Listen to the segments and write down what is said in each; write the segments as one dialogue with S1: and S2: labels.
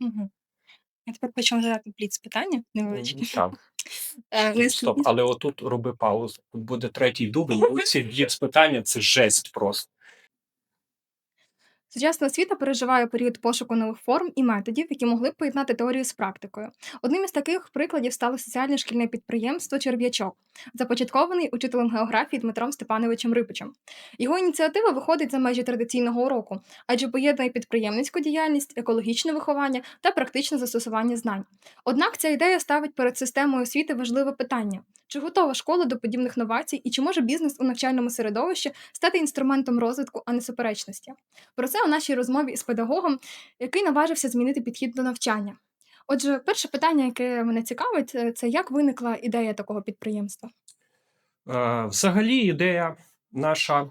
S1: Мгм. Я тепер хочу задати задати бліц-питання
S2: М,
S1: невеличке.
S2: так.
S1: Е,
S2: Стоп, але отут роби паузу. Тут буде третій дубль. Ці бліц-питання- це жесть просто.
S1: Сучасна освіта переживає період пошуку нових форм і методів, які могли б поєднати теорію з практикою. Одним із таких прикладів стало соціальне шкільне підприємство Черв'ячок, започаткований учителем географії Дмитром Степановичем Рипичем. Його ініціатива виходить за межі традиційного уроку, адже поєднує підприємницьку діяльність, екологічне виховання та практичне застосування знань. Однак ця ідея ставить перед системою освіти важливе питання: чи готова школа до подібних новацій, і чи може бізнес у навчальному середовищі стати інструментом розвитку, а не суперечності? Про це у нашій розмові із педагогом, який наважився змінити підхід до навчання. Отже, перше питання, яке мене цікавить, е, це як виникла ідея такого підприємства?
S2: Е, взагалі ідея наша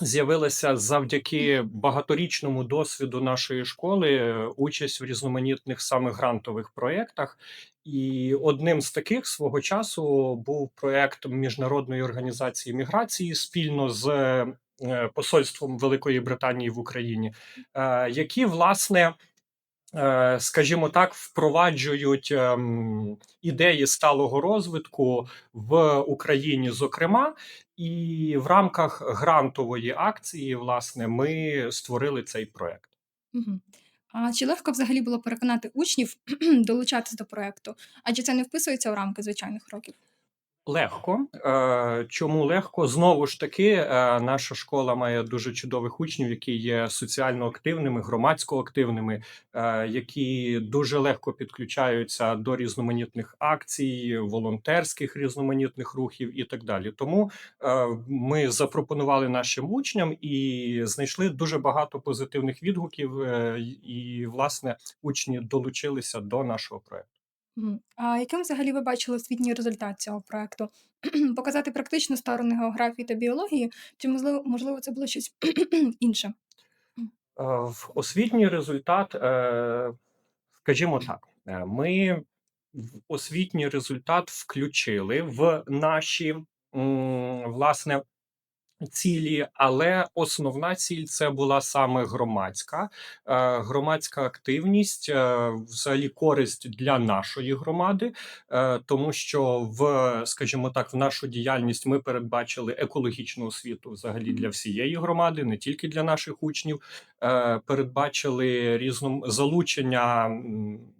S2: з'явилася завдяки багаторічному досвіду нашої школи, е, участь в різноманітних саме грантових проєктах. І одним з таких свого часу був проєкт Міжнародної організації міграції спільно з е, посольством Великої Британії в Україні, е, які власне. Е, Скажімо так, впроваджують ем, ідеї сталого розвитку в Україні, зокрема, і в рамках грантової акції, власне, ми створили цей проект.
S1: А чи легко взагалі було переконати учнів долучатись до проекту? Адже це не вписується в рамки звичайних років.
S2: Легко. Е, Чому легко? Знову ж таки, е, наша школа має дуже чудових учнів, які є соціально активними, громадсько активними, е, які дуже легко підключаються до різноманітних акцій, волонтерських різноманітних рухів і так далі. Тому ми запропонували нашим учням і знайшли дуже багато позитивних відгуків. І, власне, учні долучилися до нашого проекту.
S1: А яким взагалі ви бачили освітній результат цього проекту? Показати практичну сторону географії та біології, чи можливо, можливо це було щось інше?
S2: Е, В освітній результат, е, скажімо так, е, ми в освітній результат включили в наші власне цілі, але основна ціль це була саме громадська, е, громадська активність, е, взагалі користь для нашої громади, е, тому що в, скажімо так, в нашу діяльність ми передбачили екологічну освіту взагалі для всієї громади, не тільки для наших учнів. Передбачили різном залучення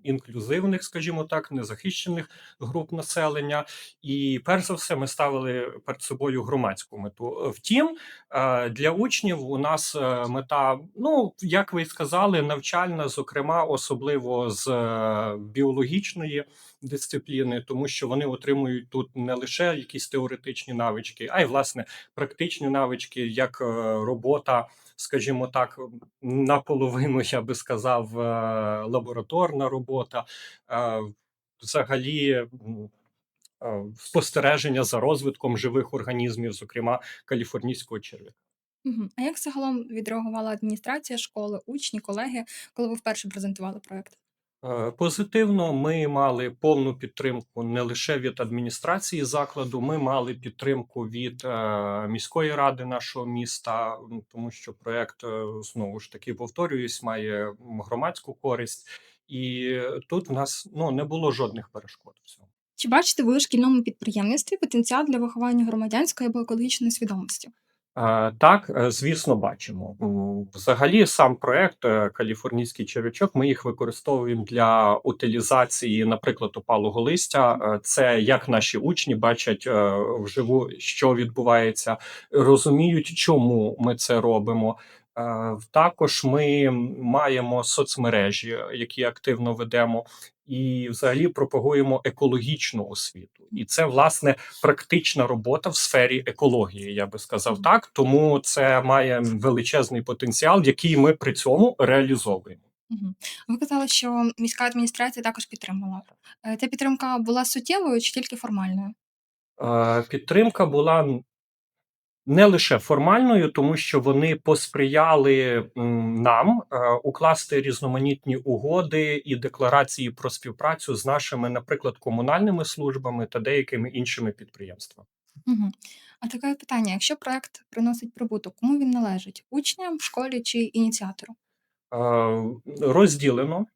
S2: інклюзивних, скажімо так, незахищених груп населення. І перш за все, ми ставили перед собою громадську мету. Втім, е, для учнів у нас е, мета, ну як ви сказали, навчальна, зокрема, особливо з е, біологічної дисципліни, тому що вони отримують тут не лише якісь теоретичні навички, а й власне практичні навички, як робота. Скажімо так, наполовину я би сказав, лабораторна робота, взагалі спостереження за розвитком живих організмів, зокрема каліфорнійського черв'яка.
S1: А як загалом відреагувала адміністрація школи, учні, колеги, коли ви вперше презентували проект?
S2: Е, Позитивно, ми мали повну підтримку не лише від адміністрації закладу, ми мали підтримку від е, міської ради нашого міста, тому що проект е, знову ж таки повторююсь, має громадську користь, і тут в нас ну не було жодних перешкод в цьому.
S1: Чи бачите ви у шкільному підприємництві потенціал для виховання громадянської або екологічної свідомості?
S2: Так, е, звісно, бачимо. Взагалі, сам проект е, Каліфорнійський черв'ячок. Ми їх використовуємо для утилізації, наприклад, опалого листя. Е, Це як наші учні бачать вживу, що відбувається, розуміють, чому ми це робимо. Е, Також ми маємо соцмережі, які активно ведемо, і взагалі пропагуємо екологічну освіту. І це власне практична робота в сфері екології, я би сказав так. Тому це має величезний потенціал, який ми при цьому реалізовуємо.
S1: Ви казали, що міська адміністрація також підтримала. Е, Ця підтримка була суттєвою чи тільки формальною?
S2: Е, Підтримка була не лише формальною, тому що вони посприяли нам е, укласти різноманітні угоди і декларації про співпрацю з нашими, наприклад, комунальними службами та деякими іншими підприємствами.
S1: Мгм. А таке питання: якщо проект приносить прибуток, кому він належить? Учням, школі чи ініціатору?
S2: Е, Розділено.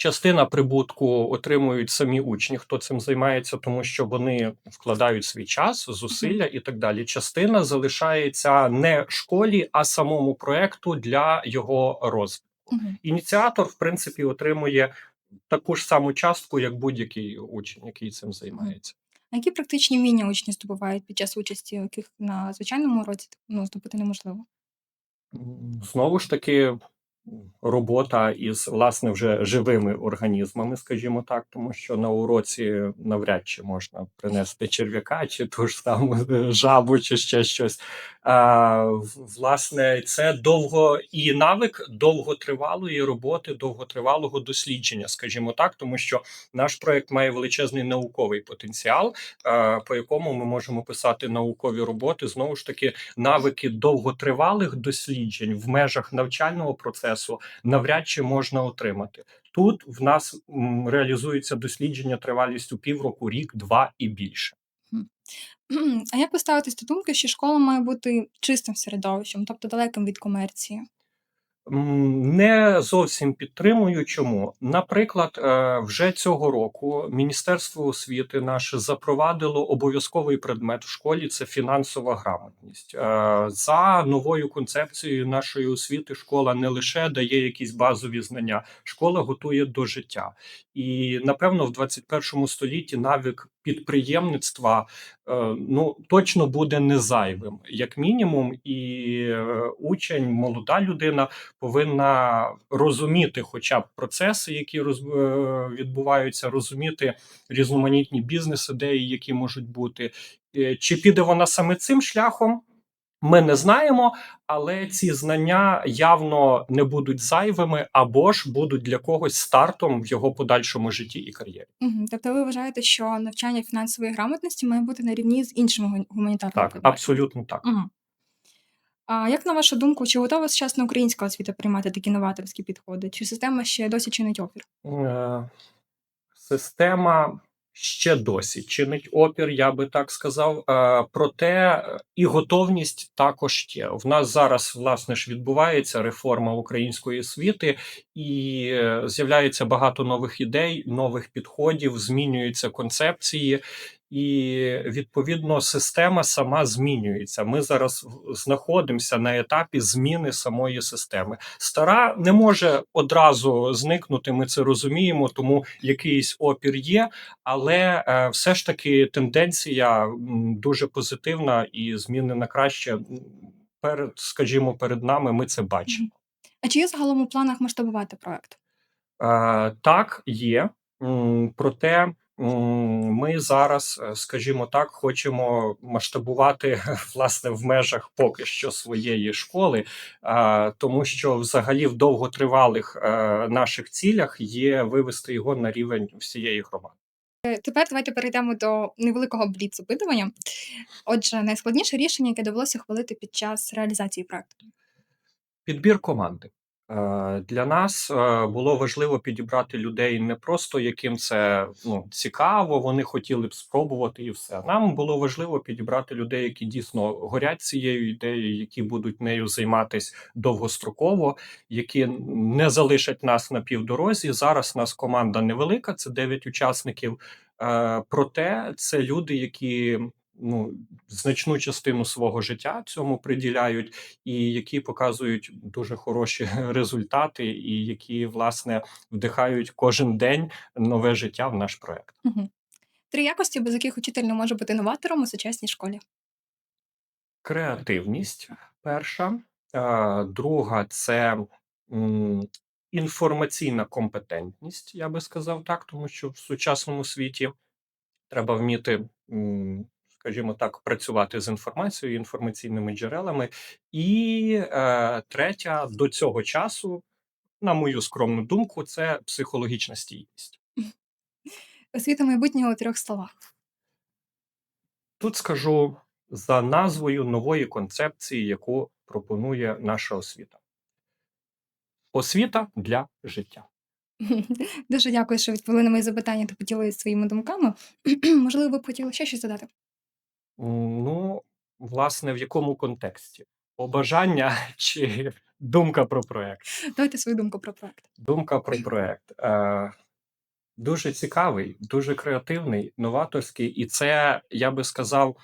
S2: Частина прибутку отримують самі учні, хто цим займається, тому що вони вкладають свій час, зусилля і так далі. Частина залишається не школі, а самому проекту для його розвитку. Ініціатор, в принципі, отримує таку ж саму частку, як будь-який учень, який цим займається.
S1: А які практичні вміння учні здобувають під час участі, яких на звичайному уроці ну, здобути неможливо?
S2: Знову ж таки, робота із власне вже живими організмами, скажімо так, тому що на уроці навряд чи можна принести черв'яка, чи ту ж саму е, жабу, чи ще щось. Власне, це довго і навик довготривалої роботи, довготривалого дослідження, скажімо так, тому що наш проект має величезний науковий потенціал, по якому ми можемо писати наукові роботи. Знову ж таки, навики довготривалих досліджень в межах навчального процесу навряд чи можна отримати. Тут в нас реалізується дослідження тривалістю півроку, рік, два і більше.
S1: А як ви ставитесь до думки, що школа має бути чистим середовищем, тобто далеким від комерції?
S2: Не зовсім підтримую. Чому? Наприклад, е, вже цього року Міністерство освіти наше запровадило обов'язковий предмет в школі це фінансова грамотність. Е, За новою концепцією нашої освіти школа не лише дає якісь базові знання, школа готує до життя. І напевно, в 21 столітті навик підприємництва е, ну точно буде не зайвим, як мінімум, і е, учень, молода людина повинна розуміти, хоча б процеси, які роз, е, відбуваються, розуміти різноманітні бізнес-ідеї, які можуть бути. Чи піде вона саме цим шляхом? Ми не знаємо, але ці знання явно не будуть зайвими або ж будуть для когось стартом в його подальшому житті і кар'єрі.
S1: Мгм. Тобто ви вважаєте, що навчання фінансової грамотності має бути на рівні з іншими гу- гуманітарними
S2: Так,
S1: предметами?
S2: абсолютно так.
S1: Мгм. А як на вашу думку, чи готова сучасна українська освіта приймати такі новаторські підходи? Чи система ще досі чинить опір?
S2: Е, Система ще досі чинить опір, я би так сказав. Е, Проте і готовність також є. В нас зараз власне ж відбувається реформа української освіти, і е, з'являється багато нових ідей, нових підходів, змінюються концепції. І відповідно система сама змінюється. Ми зараз знаходимося на етапі зміни самої системи. Стара не може одразу зникнути. Ми це розуміємо, тому якийсь опір є, але е, все ж таки тенденція дуже позитивна і зміни на краще. Перед, скажімо, перед нами ми це бачимо.
S1: А чи є загалом у планах масштабувати проект?
S2: Е, так, є. Проте ми зараз, е, скажімо так, хочемо масштабувати власне в межах поки що своєї школи, тому що взагалі в довготривалих е, наших цілях є вивести його на рівень всієї громади.
S1: Е, Тепер давайте перейдемо до невеликого бліц-опитування. Отже, найскладніше рішення, яке довелося хвалити під час реалізації проекту.
S2: Підбір команди. Е, Для нас е, було важливо підібрати людей не просто яким це ну, цікаво, вони хотіли б спробувати і все. Нам було важливо підібрати людей, які дійсно горять цією ідеєю, які будуть нею займатися довгостроково, які не залишать нас на півдорозі. Зараз нас команда невелика, це 9 учасників. Е, Проте це люди, які ну, значну частину свого життя цьому приділяють і які показують дуже хороші результати, і які власне вдихають кожен день нове життя в наш проект.
S1: Мгм. Три якості, без яких учитель не може бути новатором у сучасній школі.
S2: Креативність перша, друга це інформаційна компетентність, я би сказав так, тому що в сучасному світі треба вміти, скажімо так, працювати з інформацією, інформаційними джерелами. І е, третя до цього часу, на мою скромну думку, це психологічна стійкість.
S1: Освіта майбутнього у трьох словах.
S2: Тут скажу за назвою нової концепції, яку пропонує наша освіта. Освіта для життя.
S1: Дуже дякую, що відповіли на мої запитання та поділилися своїми думками. Можливо, ви б хотіли ще щось додати?
S2: Ну, власне, в якому контексті? Побажання чи Думка про проект.
S1: Давайте свою думку про проект.
S2: Думка про проект. Е, дуже цікавий, дуже креативний, новаторський, і це, я би сказав,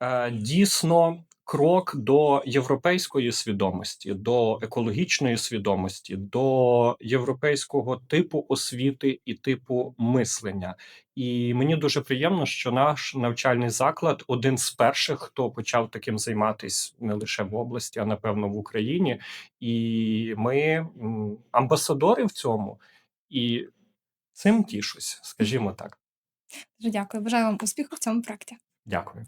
S2: е, дійсно крок до європейської свідомості, до екологічної свідомості, до європейського типу освіти і типу мислення. І мені дуже приємно, що наш навчальний заклад один з перших, хто почав таким займатися не лише в області, а напевно в Україні. І ми амбасадори в цьому. І цим тішусь, скажімо так.
S1: Дуже дякую. Бажаю вам успіху в цьому проекті.
S2: Дякую.